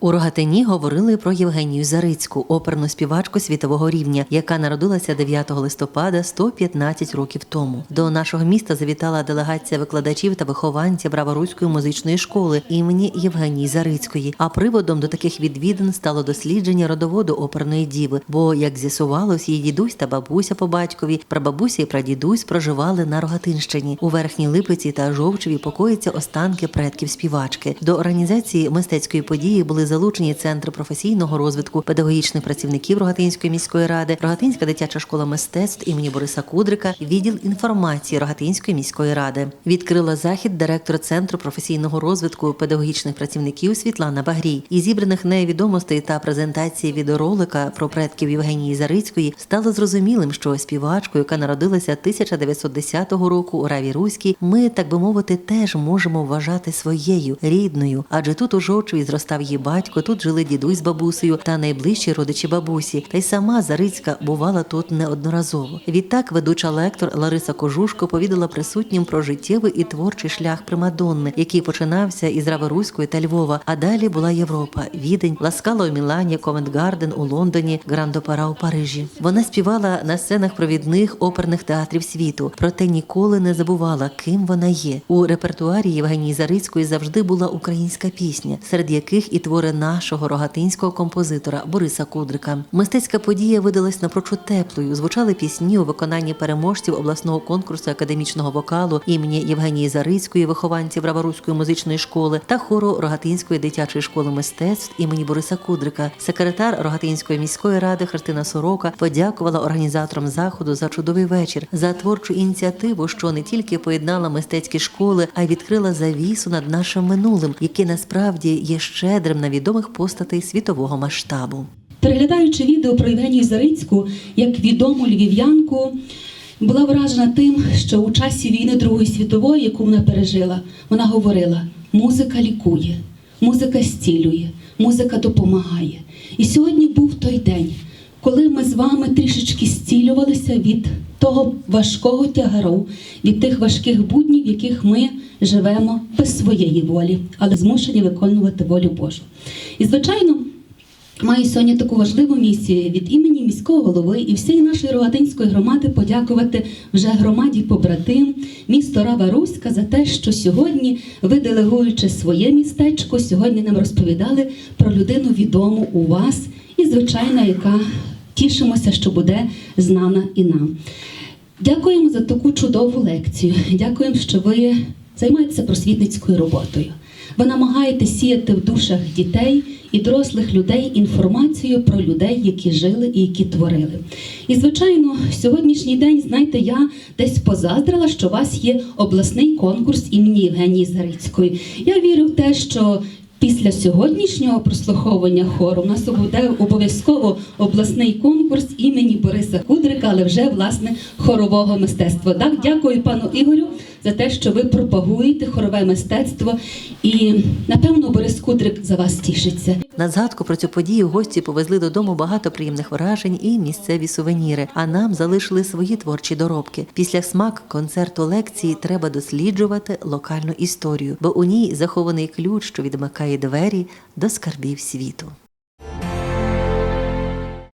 У Рогатині говорили про Євгенію Зарицьку, оперну співачку світового рівня, яка народилася 9 листопада 115 років тому. До нашого міста завітала делегація викладачів та вихованців Браворуської музичної школи імені Євгенії Зарицької. А приводом до таких відвідин стало дослідження родоводу оперної діви. Бо, як з'ясувалось, її дідусь та бабуся по батькові, прабабуся і прадідусь проживали на Рогатинщині. У верхній Липиці та Жовчеві покоїться останки предків співачки. До організації мистецької події були залучені центр професійного розвитку педагогічних працівників Рогатинської міської ради, Рогатинська дитяча школа мистецтв імені Бориса Кудрика, відділ інформації Рогатинської міської ради. Відкрила захід директор центру професійного розвитку педагогічних працівників Світлана Багрій. І зібраних нею відомостей та презентації відеоролика про предків Євгенії Зарицької стало зрозумілим, що співачкою, яка народилася 1910 року у Раві Руській, ми, так би мовити, теж можемо вважати своєю рідною, адже тут у Жовчеві зростав її батько, тут жили дідусь з бабусею та найближчі родичі бабусі. Та й сама Зарицька бувала тут неодноразово. Відтак ведуча лектор Лариса Кожушко повідала присутнім про життєвий і творчий шлях Примадонни, який починався із Раворуської та Львова, а далі була Європа, Відень, Ласкала у Мілані, Ковент-Гарден у Лондоні, Гранд-Опера у Парижі. Вона співала на сценах провідних оперних театрів світу, проте ніколи не забувала, ким вона є. У репертуарі Євгенії Зарицької завжди була українська пісня, серед яких і твори нашого рогатинського композитора Бориса Кудрика. Мистецька подія видалась напрочуд теплою. Звучали пісні у виконанні переможців обласного конкурсу академічного вокалу імені Євгенії Зарицької, вихованців Браворуської музичної школи та хору Рогатинської дитячої школи мистецтв імені Бориса Кудрика. Секретар Рогатинської міської ради Христина Сорока подякувала організаторам заходу за чудовий вечір, за творчу ініціативу, що не тільки поєднала мистецькі школи, а й відкрила завісу над нашим минулим, яке насправді є щедрим на відомих постатей світового масштабу. Переглядаючи відео про Євгенію Зарицьку як відому львів'янку, була вражена тим, що у часі війни Другої світової, яку вона пережила, вона говорила: музика лікує, музика стілює, музика допомагає. І сьогодні був той день, коли ми з вами трішечки зцілювалися від того важкого тягару, від тих важких буднів, в яких ми живемо без своєї волі, але змушені виконувати волю Божу. І звичайно. Маю сьогодні таку важливу місію від імені міського голови і всієї нашої Рогатинської громади подякувати вже громаді побратим місто Рава Руська за те, що сьогодні, ви делегуючи своє містечко, сьогодні нам розповідали про людину відому у вас і, звичайно, яка тішимося, що буде знана і нам. Дякуємо за таку чудову лекцію. Дякуємо, що ви займаєтеся просвітницькою роботою. Ви намагаєтесь сіяти в душах дітей і дорослих людей інформацію про людей, які жили і які творили. І, звичайно, сьогоднішній день, знаєте, я десь позаздрила, що у вас є обласний конкурс імені Євгенії Зарицької. Я вірю в те, що Після сьогоднішнього прослуховування хору у нас буде обов'язково обласний конкурс імені Бориса Кудрика, але вже власне хорового мистецтва. Так, дякую пану Ігорю за те, що ви пропагуєте хорове мистецтво. І напевно Борис Кудрик за вас тішиться. На згадку про цю подію гості повезли додому багато приємних вражень і місцеві сувеніри. А нам залишили свої творчі доробки. Після смак концерту лекції треба досліджувати локальну історію, бо у ній захований ключ, що відмикає двері до скарбів світу.